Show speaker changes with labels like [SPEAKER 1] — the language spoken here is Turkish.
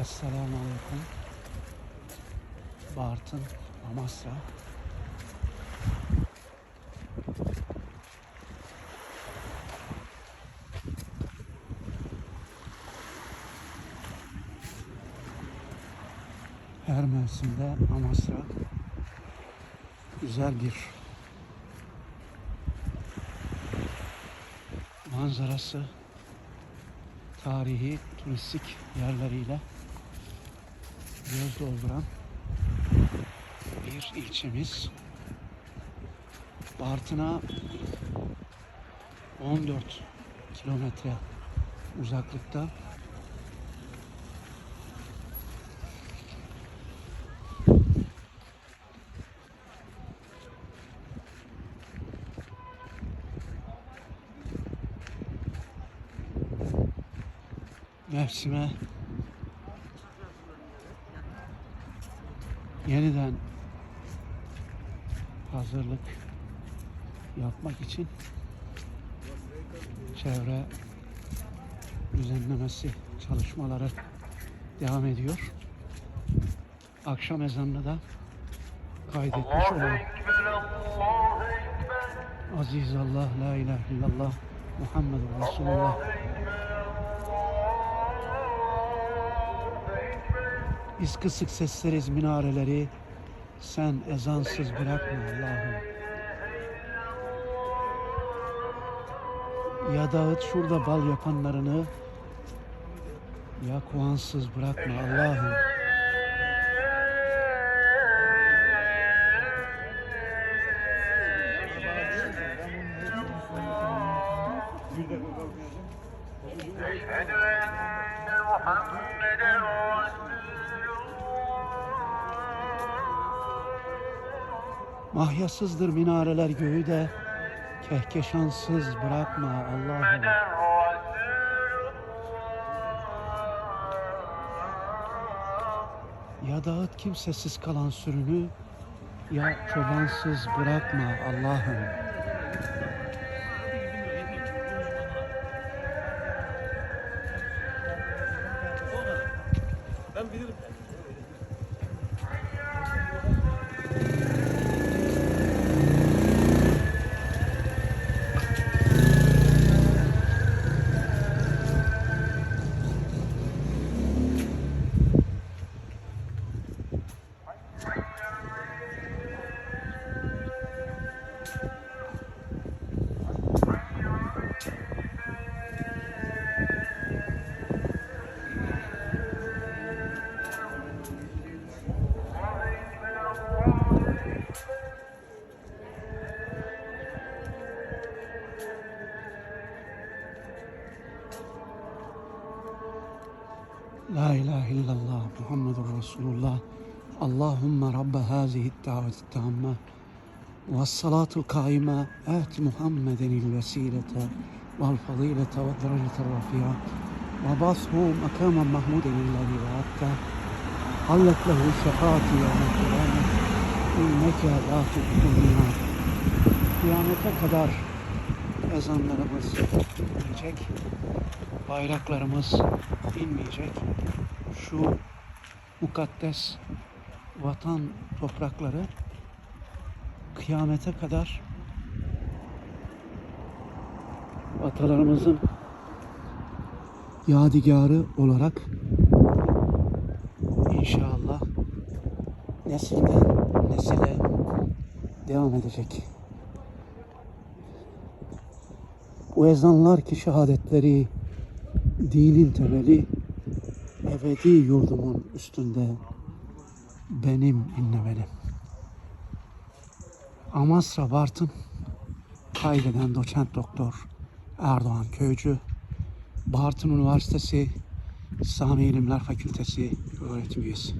[SPEAKER 1] Esselamu Aleyküm. Bartın, Amasra. Her mevsimde Amasra güzel bir manzarası, tarihi, turistik yerleriyle göz dolduran bir ilçemiz. Bartın'a 14 kilometre uzaklıkta mevsime yeniden hazırlık yapmak için çevre düzenlemesi çalışmaları devam ediyor. Akşam ezanını da kaydetmiş olalım. Aziz Allah, La ilahe illallah, Muhammedur Resulullah. Biz kısık sesleriz minareleri, sen ezansız bırakma Allah'ım. Ya dağıt şurada bal yapanlarını, ya kovansız bırakma Allah'ım.
[SPEAKER 2] أشهد أن محمدا رسول
[SPEAKER 1] Mahyasızdır minareler göğü de, kehkeşansız bırakma Allah'ım. Ya dağıt kimsesiz kalan sürünü, ya çobansız bırakma Allah'ım. La ilahe illallah Muhammedur Resulullah. Allahümme Rabbe hazihi daveti tamme ve salatul kaime et Muhammeden il vesilete vel fadilete ve derecete rafiya ve bashu makamen mahmuden illazi vaatte hallet lehu şefaati yevme kıyamet inneke la tu'minna kıyamete kadar ezanlarımız dinleyecek bayraklarımız inmeyecek. Şu mukaddes vatan toprakları kıyamete kadar atalarımızın yadigarı olarak inşallah nesilden nesile devam edecek. Bu ezanlar ki şehadetleri dinin temeli ebedi yurdumun üstünde benim inlemelim. Amasra Bartın kaydeden doçent doktor Erdoğan Köycü Bartın Üniversitesi İslami İlimler Fakültesi öğretim üyesi.